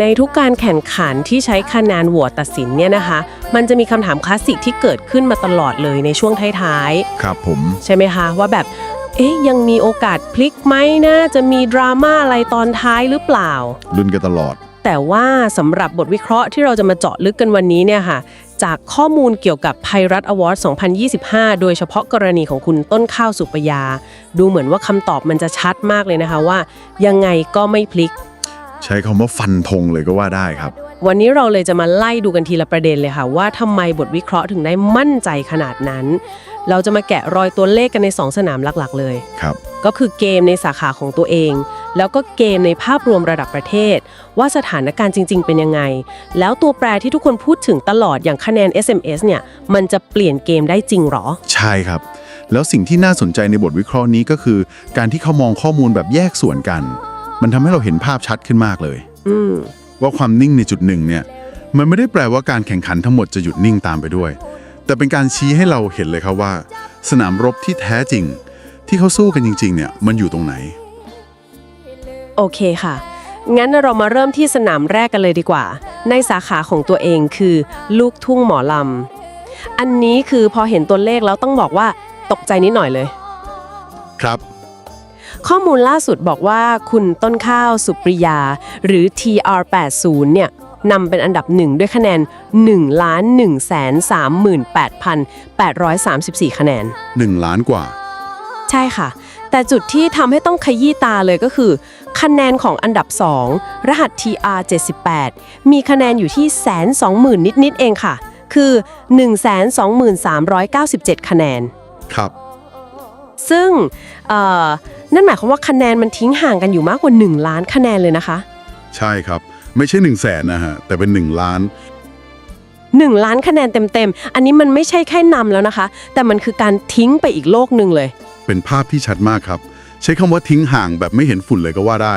ในทุกการแข่งขันที่ใช้คะแนนโหวตตัดสินเนี่ยนะคะ มันจะมีคำถามคลาสสิกที่เกิดขึ้นมาตลอดเลยในช่วงท้ายครับผม ๆ ใช่ไหมคะ ว่าแบบ เอ๊ยยังมีโอกาสพลิกไหมนะ จะมีดราม่าอะไรตอนท้ายหรือเปล่าลุ้นกันตลอด แต่ว่าสำหรับบทวิเคราะห์ที่เราจะมาเจาะลึกกันวันนี้เนี่ยค่ะ จากข้อมูลเกี่ยวกับไพรัตอวอร์ด2025 โดยเฉพาะกรณีของคุณต้นข้าวสุปยา ดูเหมือนว่าคำตอบมันจะชัดมากเลยนะคะว่า ยังไงก็ไม่พลิก ใช้คำว่าฟันธงเลยก็ว่าได้ครับ วันนี้เราเลยจะมาไล่ดูกันทีละประเด็นเลยค่ะว่าทำไมบทวิเคราะห์ถึงได้มั่นใจขนาดนั้น เราจะมาแกะรอยตัวเลขกันใน 2 สนามหลักๆ เลย ครับ ก็คือเกมในสาขาของตัวเอง แล้วก็เกมในภาพรวมระดับประเทศ ว่าสถานการณ์จริง ๆ เป็นยังไง แล้วตัวแปรที่ทุกคนพูดถึงตลอดอย่างคะแนน SMS เนี่ยมันจะเปลี่ยนเกมได้จริงหรอ ใช่ครับ แล้วสิ่งที่น่าสนใจในบทวิเคราะห์นี้ก็คือ การที่เขามองข้อมูลแบบแยกส่วนกัน มันทำให้เราเห็นภาพชัดขึ้นมากเลย อืม ว่าความนิ่งในจุดหนึ่งเนี่ย มันไม่ได้แปลว่าการแข่งขันทั้งหมดจะหยุดนิ่งตามไปด้วย แต่เป็นการชี้ให้เราเห็นเลยครับว่า สนามรบที่แท้จริง ที่เขาสู้กันจริง ๆ เนี่ยมันอยู่ตรงไหน โอเคค่ะ งั้นเรามาเริ่มที่สนามแรกกันเลยดีกว่า ในสาขาของตัวเองคือ ลูกทุ่งหมอลำ อันนี้คือพอเห็นตัวเลขแล้วต้องบอกว่าตกใจนิดหน่อยเลย ครับ ข้อมูลล่าสุดบอกว่าคุณต้นข้าวสุปริยา หรือ TR80 เนี่ยนำเป็นอันดับหนึ่งด้วยคะแนน 1 1 3 8 8 3 4 คะแนน 1 ล้านกว่า ใช่ค่ะ แต่จุดที่ทำให้ต้องขยี้ตาเลยก็คือ คะแนนของอันดับ 2 รหัส TR 78 มีคะแนนอยู่ที่แสนสองหมื่นนิด ๆ เองค่ะ คือ 123,397 คะแนน ครับ ซึ่งเอ่อนั่นหมายความว่าคะแนนมันทิ้งห่างกันอยู่มากกว่า 1 ล้านคะแนนเลยนะคะ ใช่ครับ ไม่ใช่1นึ่งแสนนะฮะ แต่เป็น 1 ล้าน 1 ล้านคะแนนเต็มๆ อันนี้มันไม่ใช่แค่นำแล้วนะคะ แต่มันคือการทิ้งไปอีกโลกหนึ่งเลย เป็นภาพที่ชัดมากครับ ใช้คำว่าทิ้งห่างแบบไม่เห็นฝุ่นเลยก็ว่าได้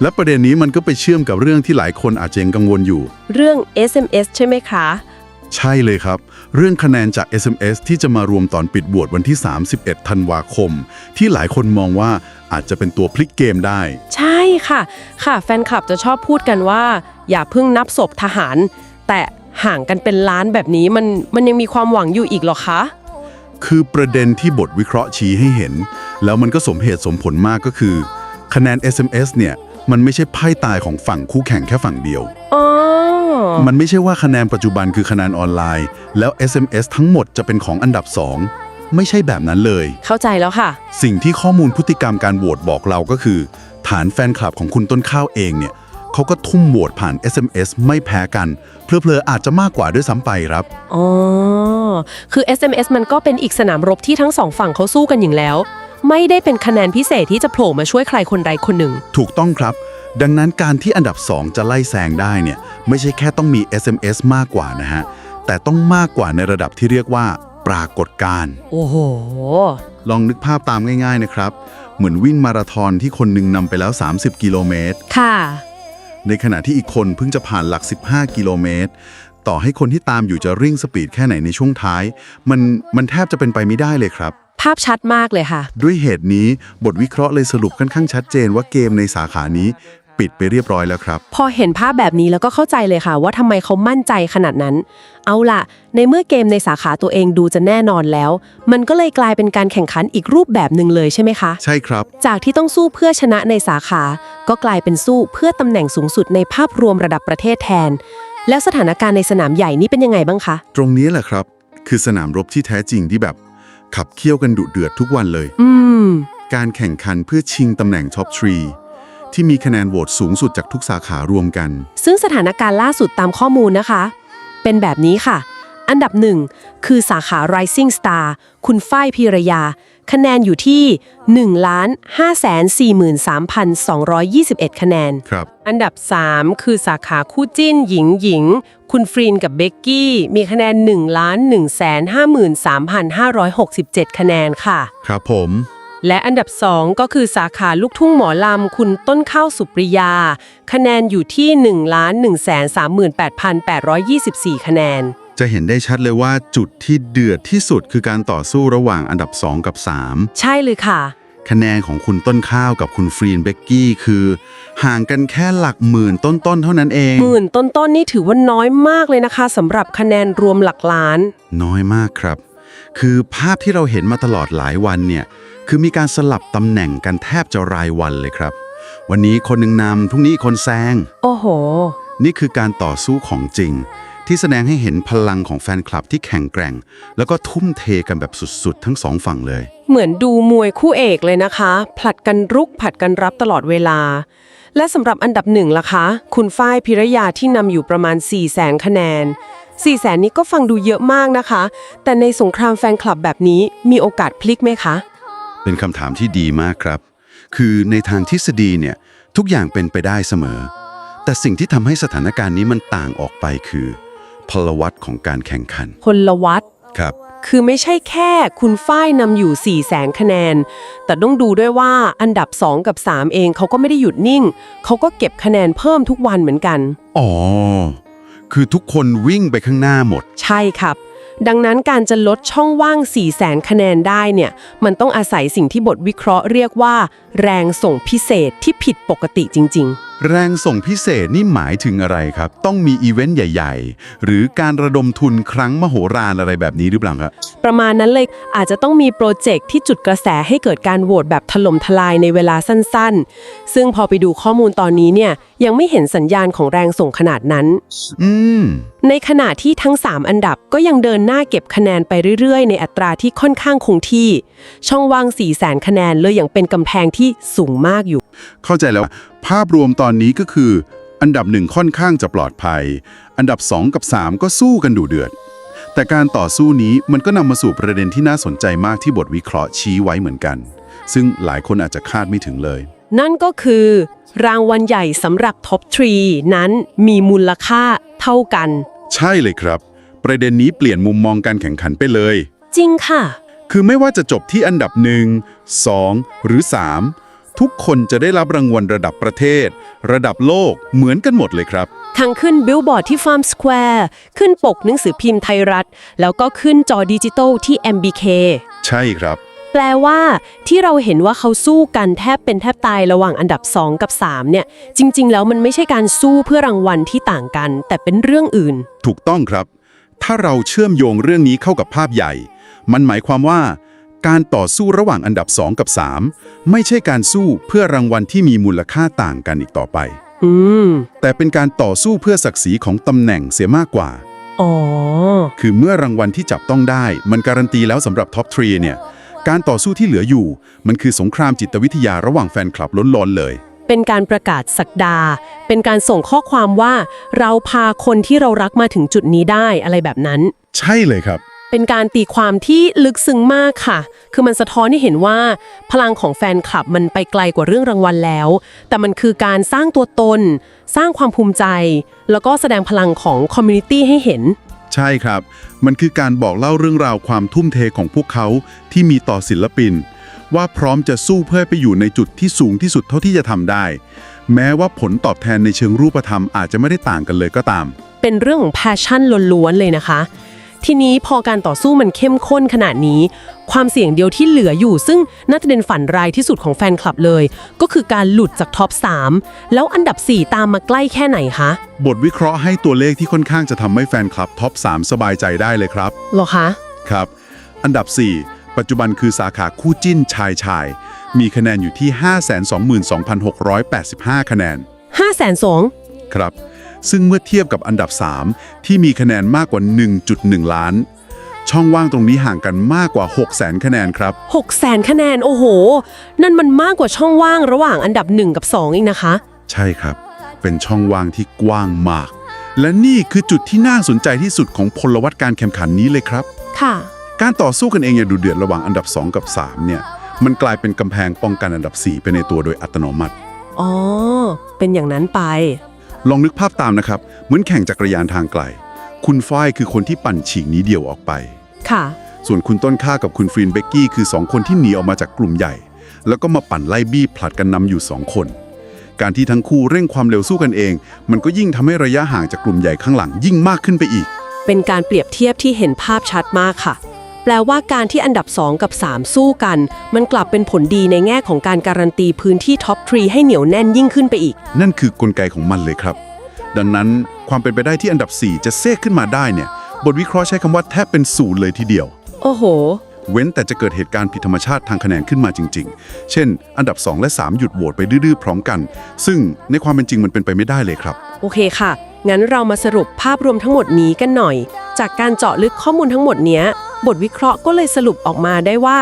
และประเด็นนี้มันก็ไปเชื่อมกับเรื่องที่หลายคนอาจจะยังกังวลอยู่ เรื่อง SMS ใช่ไหมคะ ใช่เลยครับ เรื่องคะแนนจาก SMS ที่จะมารวมตอนปิดบวชวันที่ 31 ธันวาคม ที่หลายคนมองว่าอาจจะเป็นตัวพลิกเกมได้ ใช่ค่ะ ค่ะ แฟนคลับจะชอบพูดกันว่า อย่าเพิ่งนับศพทหาร แต่ห่างกันเป็นล้านแบบนี้มันมันยังมีความหวังอยู่อีกเหรอคะ คือประเด็นที่บทวิเคราะห์ชี้ให้เห็น แล้วมันก็สมเหตุสมผลมากก็คือ คะแนน SMS เนี่ยมันไม่ใช่ไพ่ตายของฝั่งคู่แข่งแค่ฝั่งเดียว อ๋อ มันไม่ใช่ว่าคะแนนปัจจุบันคือคะแนนออนไลน์ แล้ว SMS ทั้งหมดจะเป็นของอันดับ 2 ไม่ใช่แบบนั้นเลย เข้าใจแล้วค่ะ สิ่งที่ข้อมูลพฤติกรรมการโหวตบอกเราก็คือ ฐานแฟนคลับของคุณต้นข้าวเองเนี่ยเขาก็ทุ่มโหวตผ่าน SMS ไม่แพ้กัน เพลอๆอาจจะมากกว่าด้วยซ้ำไปครับ อ๋อ คือ SMS มันก็เป็นอีกสนามรบที่ทั้งสองฝั่งเขาสู้กันอย่างแล้ว ไม่ได้เป็นคะแนนพิเศษที่จะโผล่มาช่วยใครคนใดคนหนึ่ง ถูกต้องครับ ดังนั้นการที่อันดับ 2 จะไล่แซงได้เนี่ยไม่ใช่แค่ต้องมี SMS มากกว่านะฮะ แต่ต้องมากกว่าในระดับที่เรียกว่า ปรากฏการณ์โอ้โห ลองนึกภาพตามง่าย ๆนะครับ เหมือนวิ่งมาราธอนที่คนหนึ่งนำไปแล้ว 30 กิโลเมตร ค่ะ ในขณะที่อีกคนเพิ่งจะผ่านหลัก 15 กิโลเมตร ต่อให้คนที่ตามอยู่จะริ่งสปีดแค่ไหนในช่วงท้าย มันมันแทบจะเป็นไปไม่ได้เลยครับ ภาพชัดมากเลยค่ะ ด้วยเหตุนี้บทวิเคราะห์เลยสรุปค่อนข้างชัดเจนว่าเกมในสาขานี้ ปิดไปเรียบร้อยแล้วครับ พอเห็นภาพแบบนี้แล้วก็เข้าใจเลยค่ะ ว่าทำไมเขามั่นใจขนาดนั้น เอาล่ะ ในเมื่อเกมในสาขาตัวเองดูจะแน่นอนแล้ว มันก็เลยกลายเป็นการแข่งขันอีกรูปแบบหนึ่งเลยใช่ไหมคะ ใช่ครับ จากที่ต้องสู้เพื่อชนะในสาขา ก็กลายเป็นสู้เพื่อตำแหน่งสูงสุดในภาพรวมระดับประเทศแทน แล้วสถานการณ์ในสนามใหญ่นี่เป็นยังไงบ้างคะ ตรงนี้แหละครับ คือสนามรบที่แท้จริงที่แบบ ขับเคี่ยวกันดุเดือดทุกวันเลย อืม การแข่งขันเพื่อชิงตำแหน่งท็อปทรี ที่มีคะแนนโหวตสูงสุดจากทุกสาขารวมกัน ซึ่งสถานการณ์ล่าสุดตามข้อมูลนะคะ เป็นแบบนี้ค่ะ อันดับหนึ่งคือสาขา Rising Star คุณฝ้ายพีรยา คะแนนอยู่ที่ 1 5 4 3 2 2 1 คะแนน ครับ อันดับ 3 คือสาขาคู่จิ้นหญิงหญิง คุณฟรีนกับเบกกี้ มีคะแนน1ล้าน1 5 3 5 6 7 คะแนนค่ะ ครับผม และอันดับ 2 ก็คือสาขาลูกทุ่งหมอลำ คุณต้นข้าวสุปริยา คะแนนอยู่ที่1ล้าน1 3 8 8 2 4 คะแนน จะเห็นได้ชัดเลยว่าจุดที่เดือดที่สุดคือการต่อสู้ระหว่างอันดับ 2 กับใช่เลยค่ะ3คะแนนของคุณต้นข้าวกับคุณฟรีนเบกกี้คือ ห่างกันแค่หลักหมื่นต้นๆเท่านั้นเอง หมื่นต้นๆนี่ถือว่าน้อยมากเลยนะคะสำหรับคะแนนรวมหลักล้าน น้อยมากครับ คือภาพที่เราเห็นมาตลอดหลายวันเนี่ยคือมีการสลับตำแหน่งกันแทบจะรายวันเลยครับ วันนี้คนหนึ่งนำพรุ่งนี้คนแซง โอ้โห นี่คือการต่อสู้ของจริง ที่แสดงให้เห็นพลังของแฟนคลับที่แข็งแกร่ง แล้วก็ทุ่มเทกันแบบสุดๆ ทั้งสองฝั่งเลย เหมือนดูมวยคู่เอกเลยนะคะ ผลัดกันรุกผลัดกันรับตลอดเวลา และสำหรับอันดับหนึ่งล่ะคะ คุณฝ้ายพิรยาที่นำอยู่ประมาณ4 0 0แสนคะแนน 4 0 0แสนนี้ก็ฟังดูเยอะมากนะคะ แต่ในสงครามแฟนคลับแบบนี้มีโอกาสพลิกไหมคะ เป็นคำถามที่ดีมากครับ คือในทางทฤษฎีเนี่ยทุกอย่างเป็นไปได้เสมอ แต่สิ่งที่ทำให้สถานการณ์นี้มันต่างออกไปคือ พลวัตของการแข่งขัน พลวัตครับ คือไม่ใช่แค่คุณฝ้ายนำอยู่4 0 0แสนคะแนน แต่ต้องดูด้วยว่าอันดับ 2 กับ 3 เองเขาก็ไม่ได้หยุดนิ่ง เขาก็เก็บคะแนนเพิ่มทุกวันเหมือนกัน อ๋อ คือทุกคนวิ่งไปข้างหน้าหมด ใช่ครับ ดังนั้นการจะลดช่องว่าง 4 0 0แสนคะแนนได้เนี่ย มันต้องอาศัยสิ่งที่บทวิเคราะห์เรียกว่าแรงส่งพิเศษที่ผิดปกติจริงแรงส่งพิเศษนี่หมายถึงอะไรครับ ต้องมีอีเวนต์ใหญ่ ๆ หรือการระดมทุนครั้งมโหฬารอะไรแบบนี้หรือเปล่าครับๆประมาณนั้นเลยอาจจะต้องมีโปรเจกต์ที่จุดกระแสให้เกิดการโหวตแบบถล่มทลายในเวลาสั้นๆ ซึ่งพอไปดูข้อมูลตอนนี้เนี่ยยังไม่เห็นสัญญาณของแรงส่งขนาดนั้น อืม ในขณะที่ทั้ง 3 อันดับก็ยังเดินหน้าเก็บคะแนนไปเรื่อยๆ ในอัตราที่ค่อนข้างคงที่ ช่องว่าง4 0 0แสนคะแนนเลยยังเป็นกำแพงที่สูงมากอยู่ เข้าใจแล้วภาพรวมตอนนี้ก็คือ อันดับหนึ่งค่อนข้างจะปลอดภัย อันดับ 2 กับ 3 ก็สู้กันดุเดือด แต่การต่อสู้นี้มันก็นำมาสู่ประเด็นที่น่าสนใจมากที่บทวิเคราะห์ชี้ไว้เหมือนกัน ซึ่งหลายคนอาจจะคาดไม่ถึงเลย นั่นก็คือ รางวัลใหญ่สำหรับท็อปทรีนั้นมีมูลค่าเท่ากัน ใช่เลยครับ ประเด็นนี้เปลี่ยนมุมมองการแข่งขันไปเลย จริงค่ะ คือไม่ว่าจะจบที่อันดับ1 2หรือ 3 ทุกคนจะได้รับรางวัลระดับประเทศ ระดับโลกเหมือนกันหมดเลยครับ ทั้งขึ้นบิลบอร์ดที่ฟาร์มสแควร์ขึ้นปกหนังสือพิมพ์ไทยรัฐ แล้วก็ขึ้นจอดิจิตอลที่ MBK ใช่ครับ แปลว่าที่เราเห็นว่าเขาสู้กันแทบเป็นแทบตายระหว่างอันดับ 2 กับ 3 เนี่ย จริง ๆ แล้วมันไม่ใช่การสู้เพื่อรางวัลที่ต่างกัน แต่เป็นเรื่องอื่น ถูกต้องครับ ถ้าเราเชื่อมโยงเรื่องนี้เข้ากับภาพใหญ่ มันหมายความว่า การต่อสู้ระหว่างอันดับ 2 กับ 3 ไม่ใช่การสู้เพื่อรางวัลที่มีมูลค่าต่างกันอีกต่อไป อืม แต่เป็นการต่อสู้เพื่อศักดิ์ศรีของตำแหน่งเสียมากกว่า อ๋อ คือเมื่อรางวัลที่จับต้องได้ มันการันตีแล้วสำหรับท็อปทรีเนี่ย การต่อสู้ที่เหลืออยู่ มันคือสงครามจิตวิทยาระหว่างแฟนคลับล้นๆเลย เป็นการประกาศสักดา เป็นการส่งข้อความว่า เราพาคนที่เรารักมาถึงจุดนี้ได้อะไรแบบนั้น ใช่เลยครับ เป็นการตีความที่ลึกซึ้งมากค่ะ คือมันสะท้อนให้เห็นว่า พลังของแฟนคลับมันไปไกลกว่าเรื่องรางวัลแล้ว แต่มันคือการสร้างตัวตน สร้างความภูมิใจ แล้วก็แสดงพลังของคอมมูนิตี้ให้เห็น ใช่ครับ มันคือการบอกเล่าเรื่องราวความทุ่มเทของพวกเขาที่มีต่อศิลปิน ว่าพร้อมจะสู้เพื่อไปอยู่ในจุดที่สูงที่สุดเท่าที่จะทำได้ แม้ว่าผลตอบแทนในเชิงรูปธรรมอาจจะไม่ได้ต่างกันเลยก็ตาม เป็นเรื่องของแพชชั่นล้วนๆเลยนะคะ ทีนี้พอการต่อสู้มันเข้มข้นขนาดนี้ ความเสี่ยงเดียวที่เหลืออยู่ ซึ่งน่าจะเป็นฝันรายที่สุดของแฟนคลับเลย ก็คือการหลุดจากท็อป 3 แล้วอันดับ 4 ตามมาใกล้แค่ไหนคะ บทวิเคราะห์ให้ตัวเลขที่ค่อนข้างจะทำให้แฟนคลับท็อป 3 สบายใจได้เลยครับเหรอคะ ครับ อันดับ 4 ปัจจุบันคือสาขาคู่จิ้นชายชาย มีคะแนนอยู่ที่ 522,685 คะแนน 5 2 0 0 0 ครับ ซึ่งเมื่อเทียบกับอันดับ 3 ที่มีคะแนนมากกว่า 1.1 ล้าน ช่องว่างตรงนี้ห่างกันมากกว่า 600,000คะแนนครับ6แสนคะแนน โอ้โห นั่นมันมากกว่าช่องว่างระหว่างอันดับ 1 กับ 2 อีกนะคะ ใช่ครับ เป็นช่องว่างที่กว้างมาก และนี่คือจุดที่น่าสนใจที่สุดของพลวัตการแข่งขันนี้เลยครับ ค่ะ การต่อสู้กันเองอย่างดุเดือดระหว่างอันดับ 2 กับ 3 เนี่ย มันกลายเป็นกำแพงป้องกันอันดับ 4 ไปในตัวโดยอัตโนมัติ อ๋อ เป็นอย่างนั้นไป ลองนึกภาพตามนะครับ เหมือนแข่งจักรยานทางไกล คุณฝ้ายคือคนที่ปั่นฉีกหนี้เดี่ยวออกไป ค่ะ ส่วนคุณต้นข้ากับคุณฟรีนเบกกี้คือ 2 คนที่หนีออกมาจากกลุ่มใหญ่ แล้วก็มาปั่นไล่บี้ผลัดกันนำอยู่ 2 คน การที่ทั้งคู่เร่งความเร็วสู้กันเอง มันก็ยิ่งทำให้ระยะห่างจากกลุ่มใหญ่ข้างหลังยิ่งมากขึ้นไปอีก เป็นการเปรียบเทียบที่เห็นภาพชัดมากค่ะ แปลว่าการที่อันดับ 2 กับ 3 สู้กัน มันกลับเป็นผลดีในแง่ของการการันตีพื้นที่ท็อปทรีให้เหนียวแน่นยิ่งขึ้นไปอีก นั่นคือกลไกของมันเลยครับ ดังนั้นความเป็นไปได้ที่อันดับ 4 จะเซกขึ้นมาได้เนี่ยบทวิเคราะห์ใช้คำว่าแทบเป็นศูนย์เลยทีเดียว โอ้โห เว้นแต่จะเกิดเหตุการณ์ผิดธรรมชาติทางคะแนนขึ้นมาจริง ๆ เช่น อันดับ 2 และ 3 หยุดโหวตไปดื้อๆพร้อมกัน ซึ่งในความเป็นจริงมันเป็นไปไม่ได้เลยครับ โอเคค่ะ งั้นเรามาสรุปภาพรวมทั้งหมดนี้กันหน่อย จากการเจาะลึกข้อมูลทั้งหมดเนี้ย บทวิเคราะห์ก็เลยสรุปออกมาได้ว่า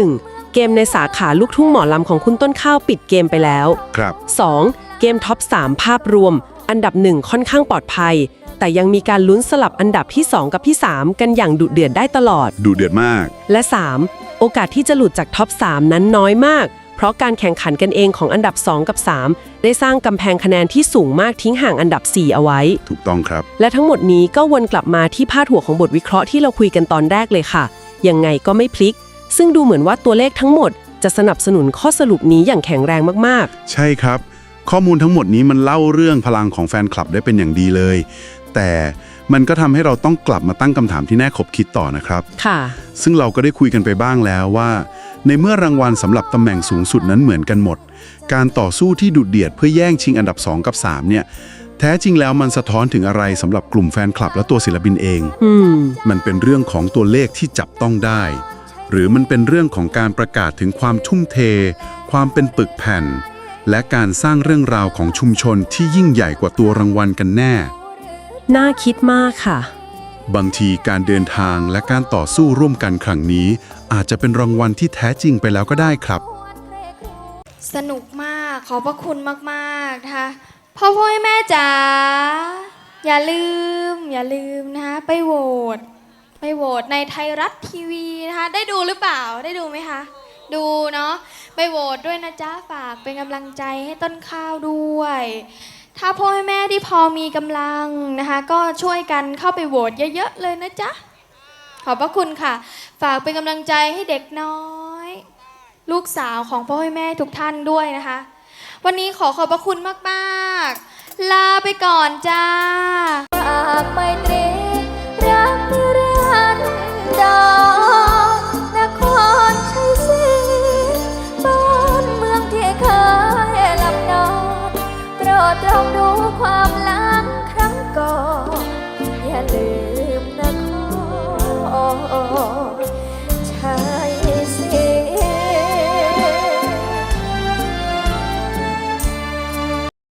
1. เกมในสาขาลูกทุ่งหมอลำของคุณต้นข้าวปิดเกมไปแล้ว ครับ 2. เกมท็อป 3 ภาพรวม อันดับ 1 ค่อนข้างปลอดภัย แต่ยังมีการลุ้นสลับอันดับที่ 2 กับที่ 3 กันอย่างดุเดือดได้ตลอด ดูเดือดมาก และ 3. โอกาสที่จะหลุดจากท็อป 3 นั้นน้อยมาก เพราะการแข่งขันกันเองของอันดับ 2 กับ 3 ได้สร้างกำแพงคะแนนที่สูงมากทิ้งห่างอันดับ 4 เอาไว้ ถูกต้องครับ และทั้งหมดนี้ก็วนกลับมาที่พาดหัวของบทวิเคราะห์ที่เราคุยกันตอนแรกเลยค่ะ ยังไงก็ไม่พลิก ซึ่งดูเหมือนว่าตัวเลขทั้งหมด จะสนับสนุนข้อสรุปนี้อย่างแข็งแรงมากใช่ครับ ข้อมูลทั้งหมดนี้มันเล่าเรื่องพลังของแฟนคลับได้เป็นอย่างดีเลย แต่มันก็ทำให้เราต้องกลับมาตั้งคำถามที่แน่ขบคิดต่อนะครับ ๆ ค่ะ ซึ่งเราก็ได้คุยกันไปบ้างแล้วว่า ในเมื่อรางวัลสำหรับตำแหน่งสูงสุดนั้นเหมือนกันหมด การต่อสู้ที่ดุเดือดเพื่อแย่งชิงอันดับ 2 กับ 3 เนี่ย แท้จริงแล้วมันสะท้อนถึงอะไรสำหรับกลุ่มแฟนคลับและตัวศิลปินเองอืมมันเป็นเรื่องของตัวเลขที่จับต้องได้ หรือมันเป็นเรื่องของการประกาศถึงความทุ่มเท ความเป็นปึกแผ่น และการสร้างเรื่องราวของชุมชนที่ยิ่งใหญ่กว่าตัวรางวัลกันแน่ น่าคิดมากค่ะ บางทีการเดินทางและการต่อสู้ร่วมกันครั้งนี้ อาจจะเป็นรางวัลที่แท้จริงไปแล้วก็ได้ครับ สนุกมากขอบพระคุณมากๆนะคะพ่อพ่อแม่จ๋าอย่าลืม อย่าลืมนะคะไปโหวตไปโหวตในไทยรัฐทีวีนะคะได้ดูหรือเปล่าได้ดูไหมคะดูเนาะไปโหวตด้วยนะจ๊ะฝากเป็นกำลังใจให้ต้นข้าวด้วย ถ้าพ่อแม่ที่พอมีกำลังนะคะ ก็ช่วยกันเข้าไปโหวตเยอะๆเลยนะจ๊ะ ขอบพระคุณค่ะ ฝากเป็นกำลังใจให้เด็กน้อย ลูกสาวของพ่อแม่ทุกท่านด้วยนะคะ วันนี้ขอขอบพระคุณมากๆ ลาไปก่อนจ้าฝากไมตรี